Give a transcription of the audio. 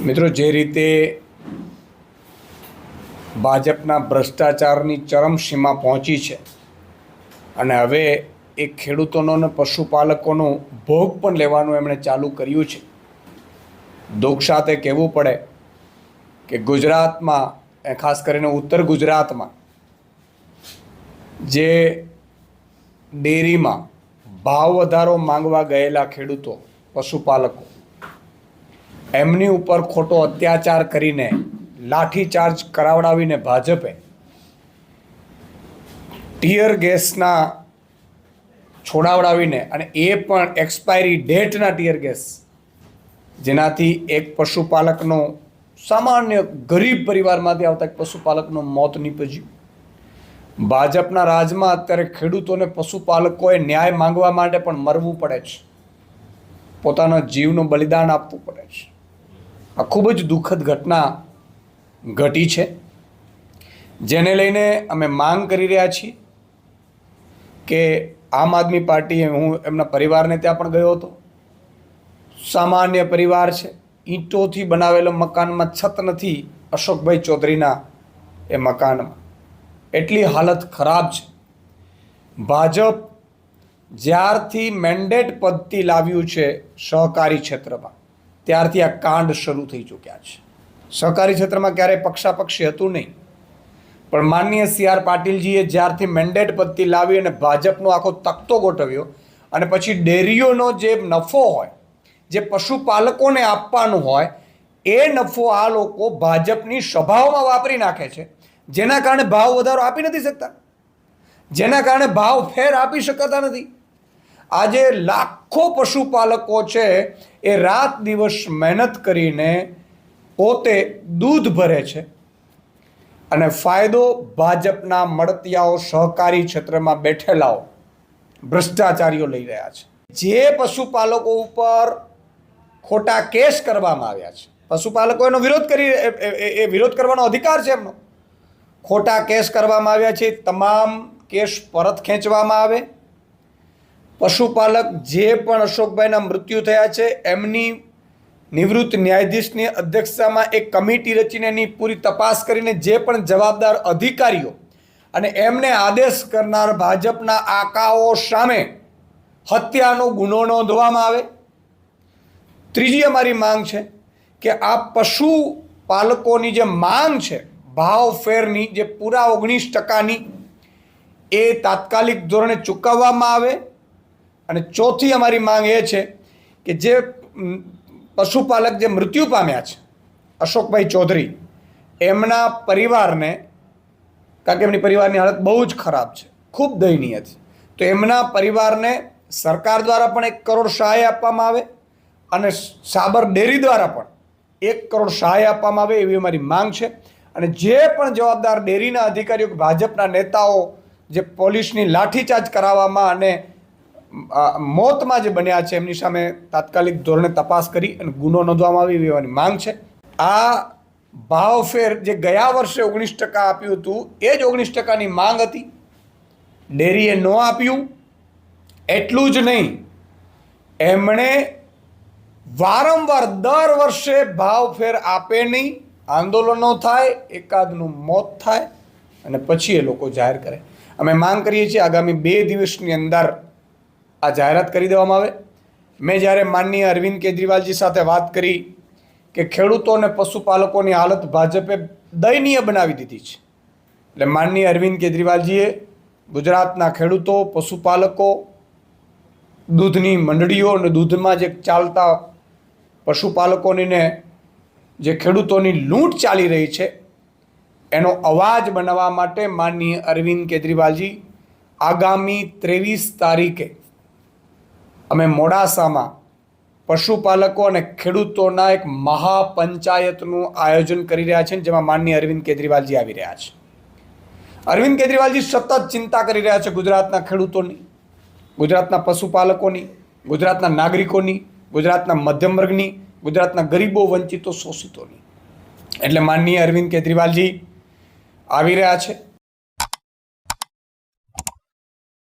મિત્રો, જે રીતે ભાજપના ભ્રષ્ટાચારની ચરમસીમા પહોંચી છે અને હવે એ ખેડૂતોનો અને પશુપાલકોનો ભોગ પણ લેવાનું એમણે ચાલુ કર્યું છે. દુઃખ સાથે કહેવું પડે કે ગુજરાતમાં એ ખાસ કરીને ઉત્તર ગુજરાતમાં, જે ડેરીમાં ભાવ વધારો માંગવા ગયેલા ખેડૂતો, પશુપાલકો એમની ઉપર ખોટો અત્યાચાર કરીને લાઠીચાર્જ કરાવડાવીને ભાજપે ટીયર ગેસના છોડાવડાવીને અને એ પણ એક્સપાયરી ડેટના ટીયર ગેસ, જેનાથી એક પશુપાલકનો, સામાન્ય ગરીબ પરિવારમાંથી આવતા એક પશુપાલકનું મોત નીપજ્યું. ભાજપના રાજમાં અત્યારે ખેડૂતોને પશુપાલકોએ ન્યાય માંગવા માટે પણ મરવું પડે છે. પોતાના જીવનું બલિદાન આપવું પડે છે. આ ખૂબ જ દુઃખદ ઘટના ઘટી છે, જેને લઈને અમે માંગ કરી રહ્યા છીએ કે આમ આદમી પાર્ટીએ, હું એમના પરિવારને ત્યાં પણ ગયો હતો, સામાન્ય પરિવાર છે, ઈંટોથી બનાવેલો મકાનમાં છત નથી અશોકભાઈ ચૌધરીના એ મકાનમાં. એટલી હાલત ખરાબ છે. ભાજપ જ્યારથી મેન્ડેટ પદ્ધતિ લાવ્યું છે સહકારી ક્ષેત્રમાં ત્યારથી આ કાંડ શરૂ થઈ ચૂક્યા છે. સહકારી ક્ષેત્રમાં ક્યારેય પક્ષાપક્ષી હતું નહીં. પણ માનનીય સી આર પાટીલજીએ જ્યારથી મેન્ડેટ પદ્ધતિ લાવી અને ભાજપનો આખો તખતો ગોઠવ્યો અને પછી ડેરીઓનો જે નફો હોય, જે પશુપાલકોને આપવાનું હોય, એ નફો આ લોકો ભાજપની સભાઓમાં વાપરી નાખે છે. જેના કારણે ભાવ વધારો આપી નથી શકતા. જેના કારણે ભાવ ફેર આપી શકાતા નથી. આજે લાખો પશુપાલકો છે, એ રાત દિવસ મહેનત કરીને પોતે દૂધ ભરે છે. અને ફાયદો ભાજપના મળતિયાઓ સહકારી ક્ષેત્રમાં બેઠેલાઓ, ભ્રષ્ટાચારીઓ લઈ રહ્યા છે. જે પશુપાલકો ઉપર ખોટા કેસ કરવામાં આવ્યા છે, પશુપાલકો એનો વિરોધ કરી, એ- વિરોધ કરવાનો અધિકાર છે એમનો. ખોટા કેસ કરવામાં આવ્યા છે તમામ કેસ પરત ખેંચવામાં આવે. પશુપાલક જે પણ અશોકભાઈના મૃત્યુ થયા છે, એમની નિવૃત્ત ન્યાયાધીશની અધ્યક્ષતામાં એક કમિટી રચીને એની પૂરી તપાસ કરીને જે પણ જવાબદાર અધિકારીઓ અને એમને આદેશ કરનાર ભાજપના આકાઓ સામે હત્યાનો ગુનો નોંધવામાં આવે. ત્રીજી અમારી માંગ છે કે આ પશુપાલકોની જે માંગ છે ભાવ ફેરની જે પૂરા ઓગણીસ ટકાની એ તાત્કાલિક ધોરણે ચૂકવવામાં આવે અને ચોથી અમારી માંગ એ છે કે જે પશુપાલક જે મૃત્યુ પામ્યા છે, અશોકભાઈ ચૌધરી, એમના પરિવારને, કારણ કે એમની પરિવારની હાલત બહુ જ ખરાબ છે, ખૂબ દયનીય છે, તો એમના પરિવારને સરકાર દ્વારા પણ એક કરોડ સહાય આપવામાં આવે અને સાબર ડેરી દ્વારા પણ એક કરોડ સહાય આપવામાં આવે એવી અમારી માંગ છે. અને જે પણ જવાબદાર ડેરીના અધિકારીઓ ભાજપના નેતાઓ જે પોલીસની લાઠીચાર્જ કરાવવામાં અને મોતમાં જે બન્યા છે, એમની સામે તાત્કાલિક ધોરણે તપાસ કરી અને ગુનો નોંધવામાં આવી એવાની માંગ છે. આ ભાવફેર જે ગયા વર્ષે ઓગણીસ ટકા આપ્યું હતું, એ જ ઓગણીસ ટકાની માંગ હતી. ડેરીએ ન આપ્યું. એટલું જ નહીં, એમણે વારંવાર દર વર્ષે ભાવફેર આપે નહીં. આંદોલનો થાય, એકાદનું મોત થાય અને પછી એ લોકો જાહેર કરે. અમે માંગ કરીએ છીએ આગામી બે દિવસની અંદર આ જાહેરાત કરી દેવામાં આવે. મેં જ્યારે માનનીય અરવિંદ કેજરીવાલજી સાથે વાત કરી કે ખેડૂતો અને પશુપાલકોની હાલત ભાજપે દયનીય બનાવી દીધી છે. એટલે માનનીય અરવિંદ કેજરીવાલજીએ ગુજરાતના ખેડૂતો, પશુપાલકો, દૂધની મંડળીઓ અને દૂધમાં જે ચાલતા પશુપાલકોની ને જે ખેડૂતોની લૂંટ ચાલી રહી છે, એનો અવાજ બનાવવા માટે માનનીય અરવિંદ કેજરીવાલજી આગામી ત્રેવીસ તારીખે અમે મોડાસામાં પશુપાલકો અને ખેડૂતોના એક મહાપંચાયતનું આયોજન કરી રહ્યા છે જેમાં માનનીય અરવિંદ કેજરીવાલજી આવી રહ્યા છે. અરવિંદ કેજરીવાલજી સતત ચિંતા કરી રહ્યા છે ગુજરાતના ખેડૂતોની, ગુજરાતના પશુપાલકોની, ગુજરાતના નાગરિકોની, ગુજરાતના મધ્યમ વર્ગની, ગુજરાતના ગરીબો વંચિતો શોષિતોની. એટલે માનનીય અરવિંદ કેજરીવાલજી આવી રહ્યા છે.